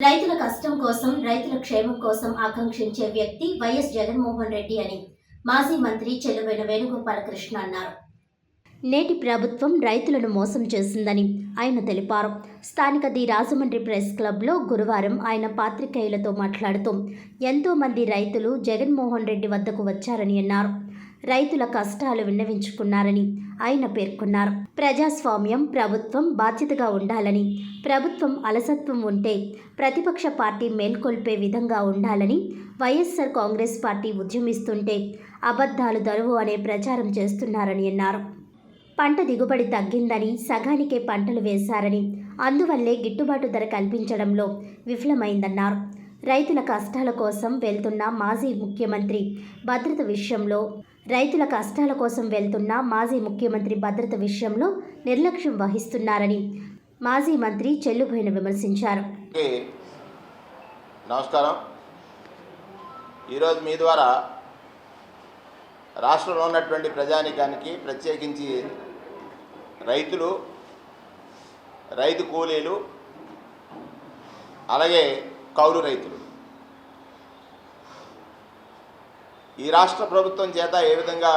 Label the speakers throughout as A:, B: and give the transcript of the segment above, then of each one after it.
A: రైతుల కష్టం కోసం రైతుల క్షేమం కోసం ఆకాంక్షించే వ్యక్తి వైఎస్ జగన్మోహన్ రెడ్డి అని మాజీ మంత్రి చెల్లువైన వేణుగోపాలకృష్ణ అన్నారు. నేటి ప్రభుత్వం రైతులను మోసం చేసిందని ఆయన తెలిపారు. స్థానిక ది రాజమండ్రి ప్రెస్ క్లబ్లో గురువారం ఆయన పాత్రికేయులతో మాట్లాడుతూ ఎంతోమంది రైతులు జగన్మోహన్ రెడ్డి వద్దకు వచ్చారని అన్నారు. రైతుల కష్టాలు విన్నవించుకున్నారని ఆయన పేర్కొన్నారు. ప్రజాస్వామ్యం ప్రభుత్వం బాధ్యతగా ఉండాలని ప్రభుత్వం అలసత్వం ఉంటే ప్రతిపక్ష పార్టీ మేల్కొల్పే విధంగా ఉండాలని వైఎస్ఆర్ కాంగ్రెస్ పార్టీ ఉద్యమిస్తుంటే అబద్ధాలు దరువు అనే ప్రచారం చేస్తున్నారని అన్నారు. పంట దిగుబడి తగ్గిందని సగానికే పంటలు వేశారని అందువల్లే గిట్టుబాటు ధర కల్పించడంలో విఫలమైందన్నారు. రైతుల కష్టాల కోసం వెళ్తున్న మాజీ ముఖ్యమంత్రి భద్రత విషయంలో రైతుల కష్టాల కోసం వెళ్తున్న మాజీ ముఖ్యమంత్రి భద్రత విషయంలో నిర్లక్ష్యం వహిస్తున్నారని మాజీ మంత్రి చెల్లుబోయిన విమర్శించారు.
B: నమస్కారం. ఈరోజు మీ ద్వారా రాష్ట్రంలో ఉన్నటువంటి ప్రజానికానికి ప్రత్యేకించి రైతులు రైతు కూలీలు అలాగే కౌలు రైతులు. ఈ రాష్ట్ర ప్రభుత్వం చేత ఏ విధంగా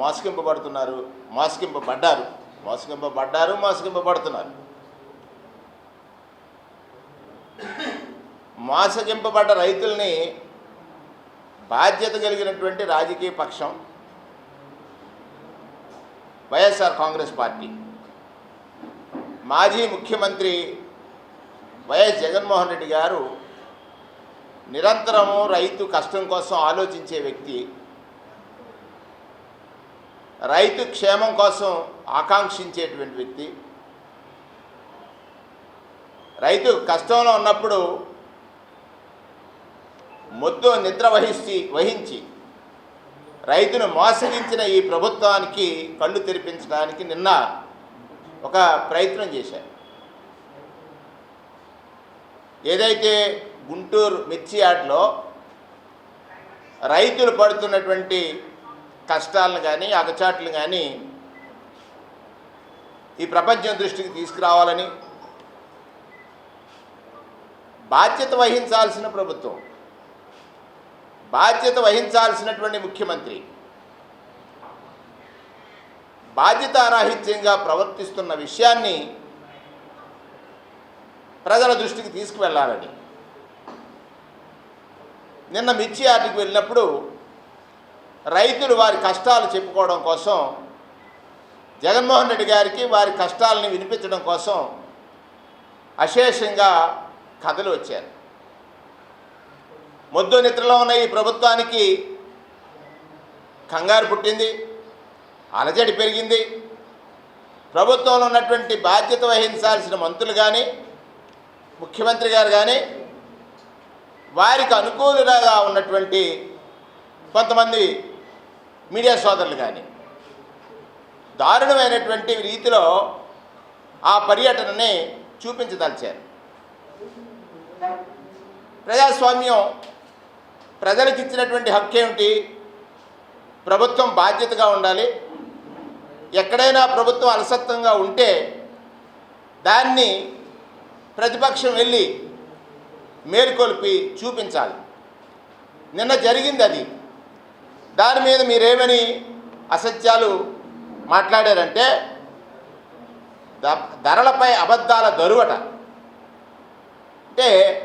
B: మోసగింపబడుతున్నారు? మోసగింపబడ్డారు. మోసగింపబడ్డారు మోసగింపబడుతున్నారు. మోసగింపబడ్డ రైతుల్ని బాధ్యత కలిగినటువంటి రాజకీయ పక్షం వైఎస్ఆర్ కాంగ్రెస్ పార్టీ. మాజీ ముఖ్యమంత్రి వైఎస్ జగన్మోహన్ రెడ్డి గారు నిరంతరము రైతు కష్టం కోసం ఆలోచించే వ్యక్తి రైతు క్షేమం కోసం ఆకాంక్షించేటువంటి వ్యక్తి రైతు కష్టంలో ఉన్నప్పుడు మొద్దు నిద్ర వహించి వహించి రైతును మోసగించిన ఈ ప్రభుత్వానికి కళ్ళు తెరిపించడానికి నిన్న ఒక ప్రయత్నం చేశారు. ఏదైతే గుంటూరు మిర్చి యార్డ్లో రైతులు పడుతున్నటువంటి కష్టాలను కానీ అగచాట్లు కానీ ఈ ప్రపంచం దృష్టికి తీసుకురావాలని బాధ్యత వహించాల్సిన ప్రభుత్వం బాధ్యత వహించాల్సినటువంటి ముఖ్యమంత్రి బాధ్యతారాహిత్యంగా ప్రవర్తిస్తున్న విషయాన్ని ప్రజల దృష్టికి తీసుకువెళ్ళాలని. నిన్న మిర్చి యార్డుకి వెళ్ళినప్పుడు రైతులు వారి కష్టాలు చెప్పుకోవడం కోసం జగన్మోహన్ రెడ్డి గారికి వారి కష్టాలని వినిపించడం కోసం అశేషంగా కథలు వచ్చారు. మొద్దు నిద్రలో ఉన్న ఈ ప్రభుత్వానికి కంగారు పుట్టింది అలజడి పెరిగింది. ప్రభుత్వంలో ఉన్నటువంటి బాధ్యత వహించాల్సిన మంత్రులు కానీ ముఖ్యమంత్రి గారు కానీ వారికి అనుకూలుగా ఉన్నటువంటి కొంతమంది మీడియా సోదరులు కానీ దారుణమైనటువంటి రీతిలో ఆ పర్యటనని చూపించదలిచారు. ప్రజాస్వామ్యం ప్రజలకు ఇచ్చినటువంటి హక్కు ఏమిటి? ప్రభుత్వం బాధ్యతగా ఉండాలి. ఎక్కడైనా ప్రభుత్వం అలసత్వంగా ఉంటే దాన్ని ప్రతిపక్షం వెళ్ళి మేల్కొల్పి చూపించాలి. నిన్న జరిగింది అది. దాని మీద మీరేమని అసత్యాలు మాట్లాడారంటే ధరలపై అబద్ధాల దరువట. అంటే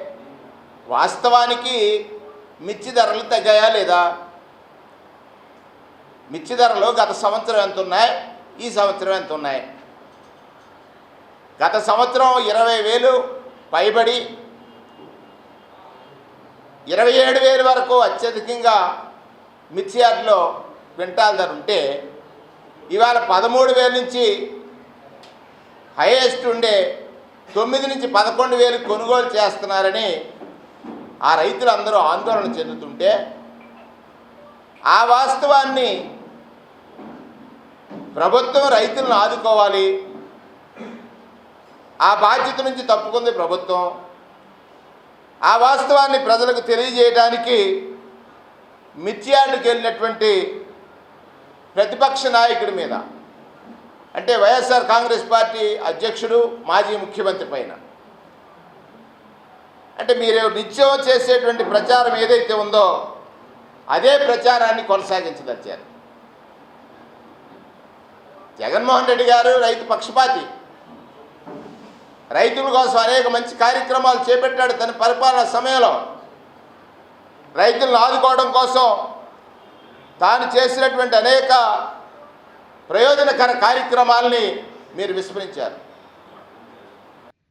B: వాస్తవానికి మిర్చి ధరలు తగ్గాయా లేదా? మిర్చి ధరలు గత సంవత్సరం ఎంత ఉన్నాయి ఈ సంవత్సరం ఎంత ఉన్నాయి గత సంవత్సరం ఇరవై వేలు పైబడి ఇరవై ఏడు వేలు వరకు అత్యధికంగా మిర్చి యార్డ్లో క్వింటాల్ ధర ఉంటే ఇవాళ పదమూడు వేల నుంచి హైయెస్ట్ ఉండే తొమ్మిది నుంచి పదకొండు వేలు కొనుగోలు చేస్తున్నారని ఆ రైతులందరూ ఆందోళన చెందుతుంటే ఆ వాస్తవాన్ని ప్రభుత్వం రైతులను ఆదుకోవాలి. ఆ బాధ్యత నుంచి తప్పుకుంది ప్రభుత్వం. ఆ వాస్తవాన్ని ప్రజలకు తెలియజేయడానికి మిర్చియార్డుకి వెళ్ళినటువంటి ప్రతిపక్ష నాయకుడి మీద అంటే వైఎస్ఆర్ కాంగ్రెస్ పార్టీ అధ్యక్షుడు మాజీ ముఖ్యమంత్రి పైన. అంటే మీరు నిత్యం చేసేటువంటి ప్రచారం ఏదైతే ఉందో అదే ప్రచారాన్ని కొనసాగించదచ్చారు జగన్మోహన్ రెడ్డి గారు రైతు పక్షపాతి. రైతుల కోసం అనేక మంచి కార్యక్రమాలు చేపట్టాడు తన పరిపాలన సమయంలో. రైతులను ఆదుకోవడం కోసం తాను చేసినటువంటి అనేక ప్రయోజనకర కార్యక్రమాలని మీరు విస్మరించారు.